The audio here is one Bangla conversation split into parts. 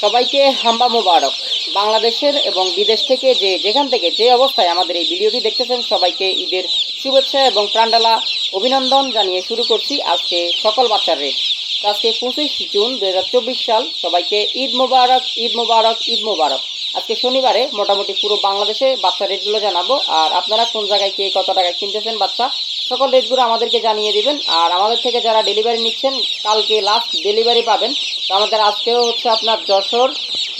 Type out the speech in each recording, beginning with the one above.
সবাইকে হাম্বা মোবারক। বাংলাদেশের এবং বিদেশ থেকে যে যেখান থেকে যে অবস্থায় আমাদের এই ভিডিওটি দেখতেছেন, সবাইকে ঈদের শুভেচ্ছা এবং প্রাণডালা অভিনন্দন জানিয়ে শুরু করছি আজকে সকল বাচ্চার রেট আজকে পঁচিশ জুন দু হাজার চব্বিশ সাল, সবাইকে ঈদ মোবারক ঈদ মোবারক ঈদ মোবারক। আজকে শনিবারে মোটামুটি পুরো বাংলাদেশে বাচ্চা রেটগুলো জানাব। আর আপনারা কোন জায়গায় কে কত টাকায় কিনতেছেন বাচ্চা, সকল রেটগুলো আমাদেরকে জানিয়ে দিবেন। আর আমাদের থেকে যারা ডেলিভারি নিচ্ছেন, কালকে লাস্ট ডেলিভারি পাবেন। তো আমাদের আজকেও হচ্ছে আপনার যশোর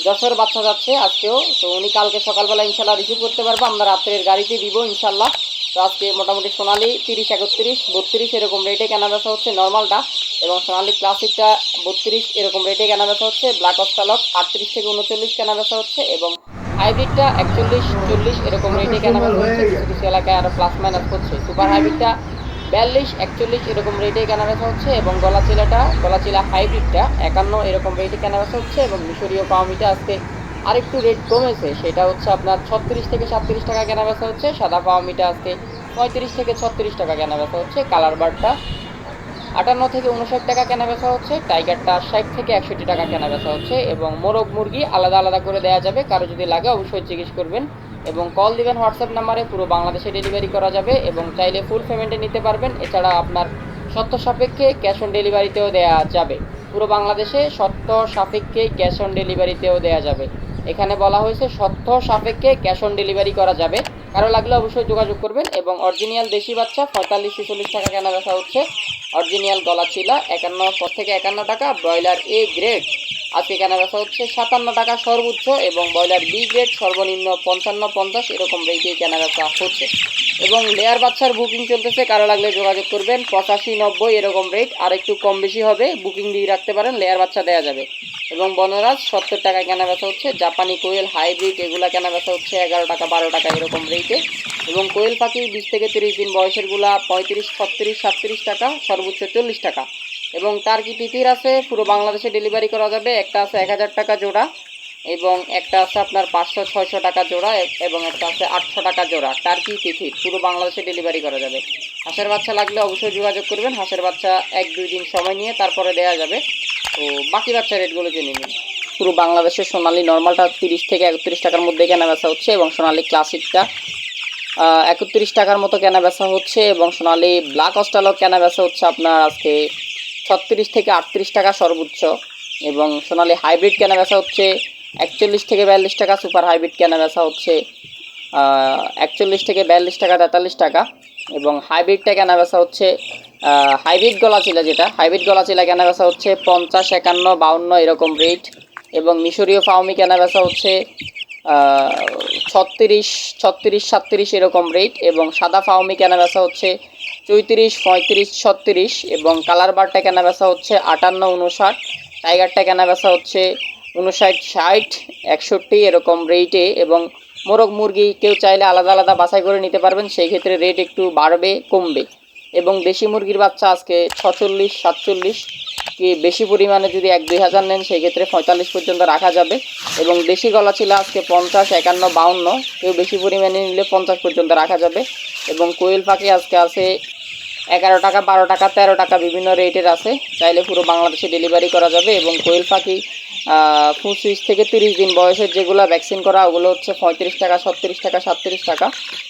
যশোর বাচ্চা যাচ্ছে আজকেও। তো উনি কালকে সকালবেলা ইনশাল্লাহ রিসিভ করতে পারব। আমরা রাত্রের গাড়িতে দিব ইনশাল্লাহ। তো আজকে মোটামুটি সোনালি তিরিশ একত্রিশ বত্রিশ এরকম রেটে কেনা বেচা হচ্ছে নর্মালটা এবং সোনালি ক্লাসিকটা বত্রিশ এরকম রেটে কেনা বেচা হচ্ছে ব্ল্যাক অস্টালক আটত্রিশ থেকে উনচল্লিশ কেনা বেচা হচ্ছে এবং হাইব্রিডটা একচল্লিশ চল্লিশ এরকম রেটে কেনা বেচা হচ্ছে। কিছু কিছু এলাকায় আরও প্লাস মাইনাস করছে। সুপার হাইব্রিডটা বিয়াল্লিশ একচল্লিশ এরকম রেটে কেনা বেচা হচ্ছে এবং গলাচিলাটা গলাচিলা হাইব্রিডটা একান্ন এরকম রেটে কেনা বেচা হচ্ছে এবং মিশরীয় পাওমিটা আজকে আরেকটু রেট কমেছে, সেটা হচ্ছে আপনার ছত্রিশ থেকে সাতত্রিশ টাকা কেনা বেচা হচ্ছে, সাদা পাওমিটা আজকে পঁয়ত্রিশ থেকে ছত্রিশ টাকা কেনা বেচা হচ্ছে কালার বারটা আটান্ন থেকে উনষাট টাকা কেনা বেচা হচ্ছে টাইগারটা ষাট থেকে একষট্টি টাকা কেনা বেচা হচ্ছে এবং মোরগ মুরগি আলাদা আলাদা করে দেওয়া যাবে, কারও যদি লাগে অবশ্যই জিজ্ঞেস করবেন এবং কল দিবেন হোয়াটসঅ্যাপ নাম্বারে, পুরো বাংলাদেশে ডেলিভারি করা যাবে এবং চাইলে ফুল পেমেন্টে নিতে পারবেন, এছাড়া আপনার সত্য সাপেক্ষে ক্যাশ অন ডেলিভারিতেও দেওয়া যাবে, পুরো বাংলাদেশে সত্য সাপেক্ষে ক্যাশ অন ডেলিভারিতেও দেওয়া যাবে। এখানে বলা হয়েছে, সত্য সাপেক্ষে ক্যাশ অন ডেলিভারি করা যাবে। কারও লাগলে অবশ্যই যোগাযোগ করবেন এবং অরিজিনাল দেশি বাচ্চা, পঁয়তাল্লিশ ছেচল্লিশ টাকা কেনা বেচা হচ্ছে। অরিজিনাল গলা ছিলা একান্ন থেকে একান্ন টাকা ব্রয়লার এ গ্রেড আজকে কেনা বেচা হচ্ছে সাতান্ন টাকা সর্বোচ্চ এবং ব্রয়লার বি গ্রেড সর্বনিম্ন পঞ্চান্ন, পঞ্চাশ এরকম রেটে কেনা বেচা হচ্ছে। এবং লেয়ার বাচ্চার বুকিং চলতেছে, কারও লাগলে যোগাযোগ করবেন, পঁচাশি, নব্বই এরকম রেট আর একটু কম বেশি হবে বুকিং দিয়ে রাখতে পারেন লেয়ার বাচ্চা দেওয়া যাবে। এবং বনরাজ, সত্তর টাকা কেনা বেচা হচ্ছে, জাপানি কোয়েল হাইব্রিড, এগুলা কেনা বেচা হচ্ছে এগারো টাকা, বারো টাকা এরকম রেটে এবং কোয়েল পাখি বিশ থেকে তিরিশ দিন বয়সেরগুলা পঁয়ত্রিশ, ছত্রিশ, সাতত্রিশ টাকা, সর্বোচ্চ চল্লিশ টাকা। এবং টার্কি তিতির আছে? পুরো বাংলাদেশে ডেলিভারি করা যাবে। একটা আছে এক হাজার টাকা জোড়া এবং একটা আছে আপনার পাঁচশো, ছয়শো টাকা জোড়া এবং একটা আছে আটশো টাকা জোড়া। তার কি তিথির পুরো বাংলাদেশে ডেলিভারি করা যাবে। হাঁসের বাচ্চা লাগলে অবশ্যই যোগাযোগ করবেন। হাঁসের বাচ্চা এক, দুই দিন সময় নিয়ে তারপরে দেওয়া যাবে। তো বাকি বাচ্চা রেটগুলো জেনে নিন। পুরো বাংলাদেশের সোনালি নর্মালটা তিরিশ থেকে একত্রিশ টাকার মধ্যে কেনা বেচা হচ্ছে এবং সোনালি ক্লাসিকটা একত্রিশ টাকার মতো কেনা বেচা হচ্ছে এবং সোনালি ব্ল্যাক অস্টালও কেনা বেচা হচ্ছে আপনার আজকে ছত্রিশ থেকে আটত্রিশ টাকা সর্বোচ্চ। এবং সোনালি হাইব্রিড কেনা বেচা হচ্ছে একচল্লিশ থেকে বিয়াল্লিশ টাকা, সুপার হাইব্রিড কেনা বেচা হচ্ছে একচল্লিশ থেকে বিয়াল্লিশ টাকা, তেতাল্লিশ টাকা। এবং হাইব্রিডটা কেনা বেচা হচ্ছে হাইব্রিড গলা চিলা যেটা, হাইব্রিড গলা চিলা কেনা বেচা হচ্ছে পঞ্চাশ, একান্ন, বাউন্ন এরকম রেট। এবং মিশরীয় ফাউমি কেনা বেচা হচ্ছে ছত্রিশ ছত্রিশ, সাতত্রিশ এরকম রেট। এবং সাদা ফাউমি কেনা বেচা হচ্ছে চৌত্রিশ, পঁয়ত্রিশ, ছত্রিশ এবং কালার বারটা কেনা বেচা হচ্ছে আটান্ন উনষাট টাইগারটা কেনা বেচা হচ্ছে উনষাট ষাট, একষট্টি এরকম রেটে এবং মোরগ মুরগি কেউ চাইলে আলাদা আলাদা বাছাই করে নিতে পারবেন, সেই ক্ষেত্রে রেট একটু বাড়বে, কমবে। এবং দেশি মুরগির বাচ্চা আজকে ছচল্লিশ, সাতচল্লিশ কি বেশি পরিমাণে যদি এক, দুই হাজার নেন, সেই ক্ষেত্রে পঁয়তাল্লিশ পর্যন্ত রাখা যাবে। এবং দেশি গলা ছিল আজকে পঞ্চাশ, একান্ন, বাউন্ন, কেউ বেশি পরিমাণে নিলে পঞ্চাশ পর্যন্ত রাখা যাবে। এবং কোয়েল পাখি আজকে আছে এগারো টাকা, বারো টাকা, তেরো টাকা বিভিন্ন রেটের আছে। চাইলে পুরো বাংলাদেশে ডেলিভারি করা যাবে এবং কোয়েল পাখি পঁচিশ থেকে তিরিশ দিন বয়সের যেগুলো ভ্যাকসিন করা, ওগুলো হচ্ছে পঁয়ত্রিশ টাকা, ছত্রিশ টাকা, সাতত্রিশ টাকা।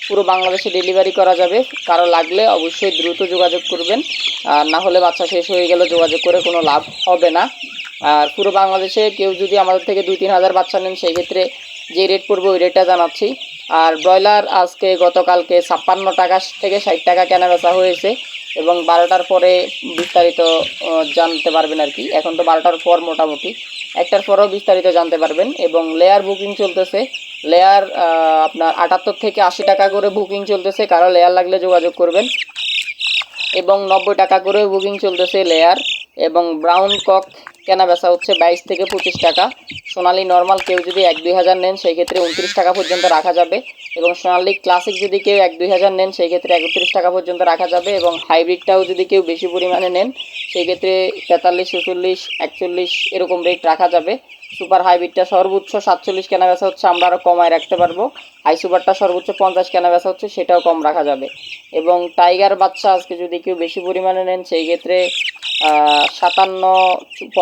পুরো বাংলাদেশে ডেলিভারি করা যাবে। কারও লাগলে অবশ্যই দ্রুত যোগাযোগ করবেন। আর না হলে বাচ্চা শেষ হয়ে গেলে যোগাযোগ করে কোনো লাভ হবে না। আর পুরো বাংলাদেশে কেউ যদি আমাদের থেকে দুই, তিন হাজার বাচ্চা নেন, সেই ক্ষেত্রে যে রেট পড়বে, ওই রেটটা জানাচ্ছি। আর ব্রয়লার আজকে গতকালকে ছাপ্পান্ন টাকা থেকে ষাট টাকা কেনা বেচা হয়েছে এবং বারোটার পরে বিস্তারিত জানতে পারবেন আর কি। এখন তো বারোটার পর মোটামুটি। একটার পরেও বিস্তারিত জানতে পারবেন এবং লেয়ার বুকিং চলতেছে। লেয়ার আপনার আটাত্তর থেকে আশি টাকা করে বুকিং চলতেছে। কারও লেয়ার লাগলে যোগাযোগ করবেন। এবং নব্বই টাকা করে বুকিং চলতেছে লেয়ার এবং ব্রাউন কক কেনা বেচা হচ্ছে বাইশ থেকে পঁচিশ টাকা। সোনালি নর্মাল কেউ যদি এক দুই হাজার নেন, সেই ক্ষেত্রে উনত্রিশ টাকা পর্যন্ত রাখা যাবে। এবং সোনালি ক্লাসিক যদি কেউ এক দুই হাজার নেন, সেই ক্ষেত্রে একত্রিশ টাকা পর্যন্ত রাখা যাবে। এবং হাইব্রিডটাও যদি কেউ বেশি পরিমাণে নেন, সেই ক্ষেত্রে তেতাল্লিশ, ছেচল্লিশ, একচল্লিশ এরকম রেট রাখা যাবে। সুপার হাইব্রিডটা সর্বোচ্চ সাতচল্লিশ কেনা বেচা হচ্ছে, আমরা আরও কমায় রাখতে পারব। হাই সুপারটা সর্বোচ্চ পঞ্চাশ কেনা বেচা হচ্ছে, সেটাও কম রাখা যাবে। এবং টাইগার বাচ্চা আজকে যদি কেউ বেশি পরিমাণে নেন, সেই ক্ষেত্রে সাতান্ন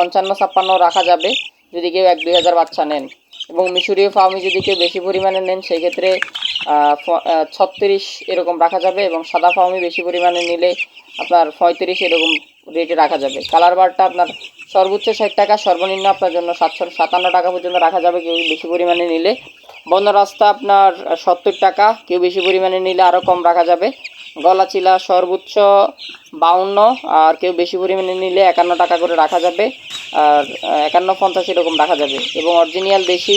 পঞ্চান্ন ছাপ্পান্ন রাখা যাবে যদি কেউ এক দুই হাজার বাচ্চা নেন। এবং মিশরীয় ফার্মি যদি কেউ বেশি পরিমাণে নেন সেক্ষেত্রে ছত্রিশ এরকম রাখা যাবে এবং সাদা ফার্মি বেশি পরিমাণে নিলে আপনার পঁয়ত্রিশ এরকম রেটে রাখা যাবে। কালার বারটা আপনার সর্বোচ্চ ষাট টাকা, সর্বনিম্ন আপনার জন্য সাতশো, সাতান্ন টাকা পর্যন্ত রাখা যাবে কেউ বেশি পরিমাণে নিলে। বন্ধ রাস্তা আপনার সত্তর টাকা, কেউ বেশি পরিমাণে নিলে আরও কম রাখা যাবে। গলা চিলা সর্বোচ্চ বাউন্ন, আর কেউ বেশি পরিমাণে নিলে একান্ন টাকা করে রাখা যাবে, আর একান্ন পঞ্চাশ এরকম রাখা যাবে। এবং অরিজিনাল দেশি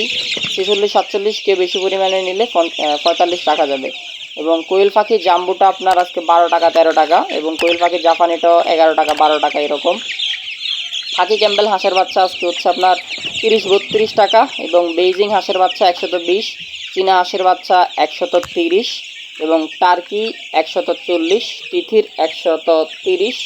ছেচল্লিশ, সাতচল্লিশ, কেউ বেশি পরিমাণে নিলে পঁয়তাল্লিশ রাখা যাবে। এবং কোয়েল পাখি জাম্বুটা আপনার আজকে বারো টাকা, তেরো টাকা, এবং কোয়েল পাখি জাপানিটাও এগারো টাকা, বারো টাকা এরকম। খাকি ক্যাম্বেল হাঁসের বাচ্চা আজকে হচ্ছে আপনার তিরিশ, বত্রিশ টাকা, এবং বেইজিং হাঁসের বাচ্চা একশত বিশ, চীনা হাঁসের বাচ্চা একশত তিরিশ এবং টার্কি একশত চল্লিশ, তিথির একশত তিরিশ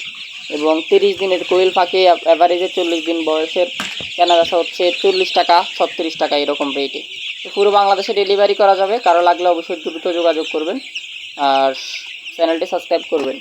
এবং তিরিশ দিনের কোয়েল পাখি অ্যাভারেজে চল্লিশ দিন বয়সের কেনা বেচা হচ্ছে চল্লিশ টাকা, ছত্রিশ টাকা এরকম রেটে তো পুরো বাংলাদেশে ডেলিভারি করা যাবে, কারও লাগলে অবশ্যই দ্রুত যোগাযোগ করবেন আর চ্যানেলটি সাবস্ক্রাইব করবেন।